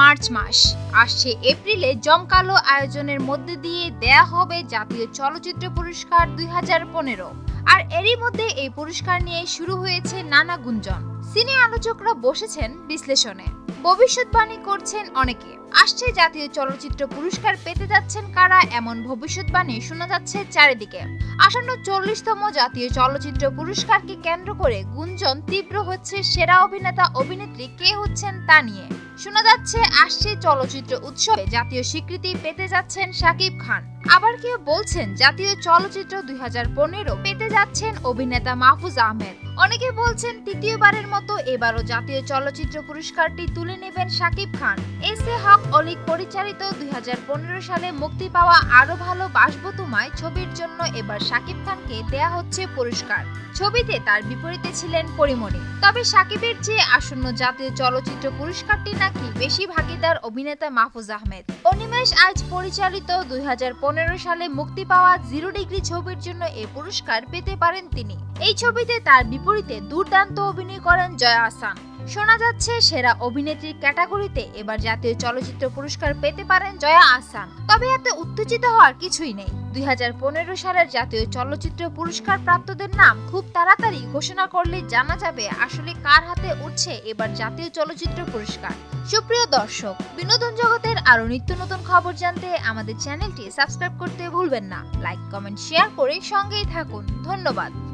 March মাস। আসছে এপ্রিলে জমকালো আয়োজনের মধ্যে দিয়ে দেয়া হবে জাতীয় চলচ্চিত্র পুরস্কার দুই হাজার পনেরো। আর এরই মধ্যে এই পুরস্কার নিয়ে শুরু হয়েছে নানা গুঞ্জন। সিনে আলোচকরা বসেছেন বিশ্লেষণে। ভবিষ্যৎবাণী করছেন অনেকে। আসছে জাতীয় চলচ্চিত্র পুরস্কার পেতে যাচ্ছেন কারা এমন ভবিষ্যৎবাণী শোনা যাচ্ছে চারিদিকে। আসন্ন চল্লিশতম জাতীয় চলচ্চিত্র পুরস্কারকে কেন্দ্র করে গুঞ্জন তীব্র হচ্ছে সেরা অভিনেতা অভিনেত্রী কে হচ্ছেন তা নিয়ে। শোনা যাচ্ছে আসছে চলচ্চিত্র উৎসবে জাতীয় স্বীকৃতি পেতে যাচ্ছেন শাকিব খান। আবার কেউ বলছেন জাতীয় চলচ্চিত্র দুই হাজার পনেরো পেতে যাচ্ছেন অভিনেতা মাহফুজ আহমেদ। অনেকে বলছেন তৃতীয়বারের মতো এবারও জাতীয় চলচ্চিত্র পুরস্কারটি তুলে নেবেন শাকিব খান। এস এ হক অলিক পরিচালিত দুই হাজার পনেরো সালে মুক্তি পাওয়া আরও ভালো বাসবো তোমায় ছবির জন্য এবার শাকিব খানকে দেয়া হচ্ছে পুরস্কার। ছবিতে তার বিপরীতে ছিলেন পরিমণি। তবে সাকিবের চেয়ে আসন্ন জাতীয় চলচ্চিত্র পুরস্কারটি নাকি বেশি ভাগিদার অভিনেতা মাহফুজ আহমেদ। অনিমেষ আজ পরিচালিত দুই হাজার পনেরো সালে মুক্তি পাওয়া জিরো ডিগ্রি ছবির জন্য এ পুরস্কার পেতে পারেন তিনি। এই ছবিতে তার বিপরীতে দুর্দান্ত অভিনয় করেন জয়া আসান শোনা যাচ্ছে সেরা অভিনেত্রীর ক্যাটাগরিতে এবার জাতীয় চলচ্চিত্র পুরস্কার পেতে পারেন জয়া আহসান। তবে এতে উত্তেজিত হওয়ার কিছুই নেই। দুই হাজার পনেরো সালের জাতীয় চলচ্চিত্র পুরস্কার প্রাপ্তদের নাম খুব তাড়াতাড়ি ঘোষণা করলে জানা যাবে আসলে কার হাতে উঠছে এবার জাতীয় চলচ্চিত্র পুরস্কার। সুপ্রিয় দর্শক, বিনোদন জগতের আরও নিত্য নতুন খবর জানতে আমাদের চ্যানেলটি সাবস্ক্রাইব করতে ভুলবেন না। লাইক, কমেন্ট, শেয়ার করে সঙ্গেই থাকুন। ধন্যবাদ।